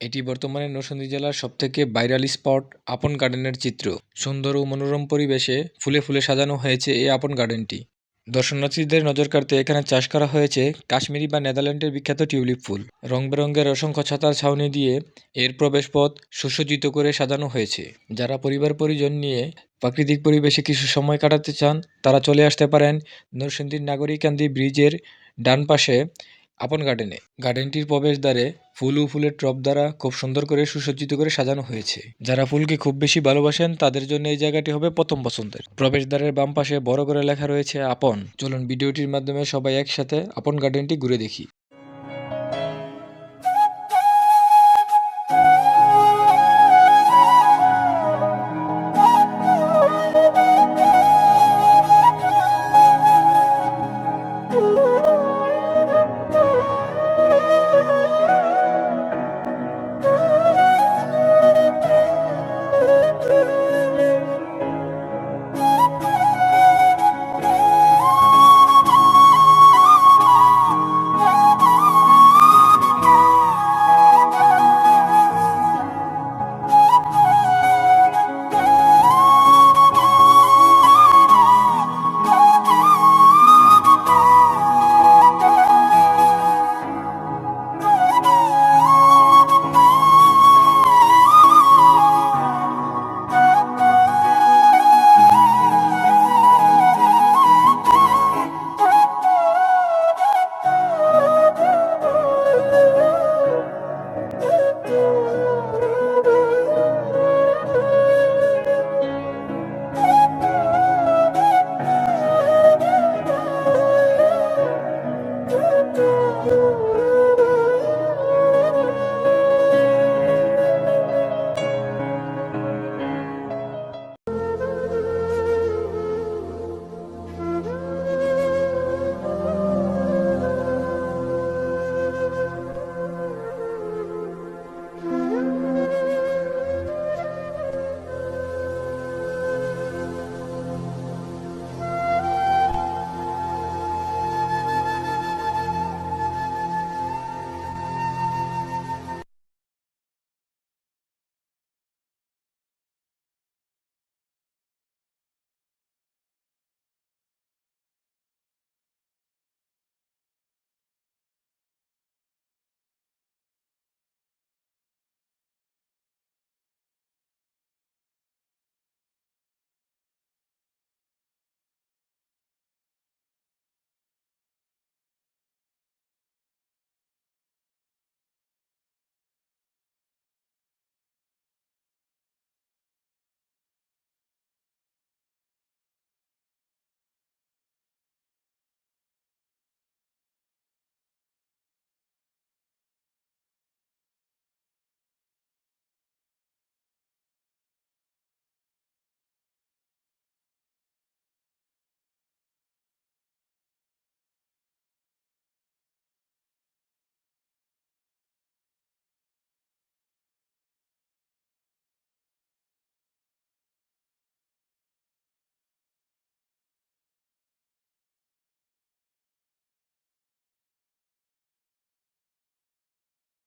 এটি বর্তমানে নরসিংদী জেলার সবথেকে ভাইরাল স্পট আপন গার্ডেনের চিত্র। সুন্দর ও মনোরম পরিবেশে ফুলে ফুলে সাজানো হয়েছে এই আপন গার্ডেনটি দর্শনার্থীদের নজর কাড়তে এখানে চাষ করা হয়েছে কাশ্মীরি বা নেদারল্যান্ডের বিখ্যাত টিউলিপ ফুল। রং বেরঙের অসংখ্য ছাতার ছাউনি দিয়ে এর প্রবেশপথ সুসজ্জিত করে সাজানো হয়েছে। যারা পরিবার পরিজন নিয়ে প্রাকৃতিক পরিবেশে কিছু সময় কাটাতে চান, তারা চলে আসতে পারেন নরসিংদীর নাগরিকান্দি ব্রিজের ডান পাশে আপন গার্ডেনে গার্ডেনটির প্রবেশদ্বারে ফুল ও ফুলের টব দ্বারা খুব সুন্দর করে সুসজ্জিত করে সাজানো হয়েছে। যারা ফুলকে খুব বেশি ভালোবাসেন, তাদের জন্য এই জায়গাটি হবে প্রথম পছন্দের প্রবেশদ্বারের বাম পাশে বড় করে লেখা রয়েছে আপন। চলুন ভিডিওটির মাধ্যমে সবাই একসাথে আপন গার্ডেনটি ঘুরে দেখি।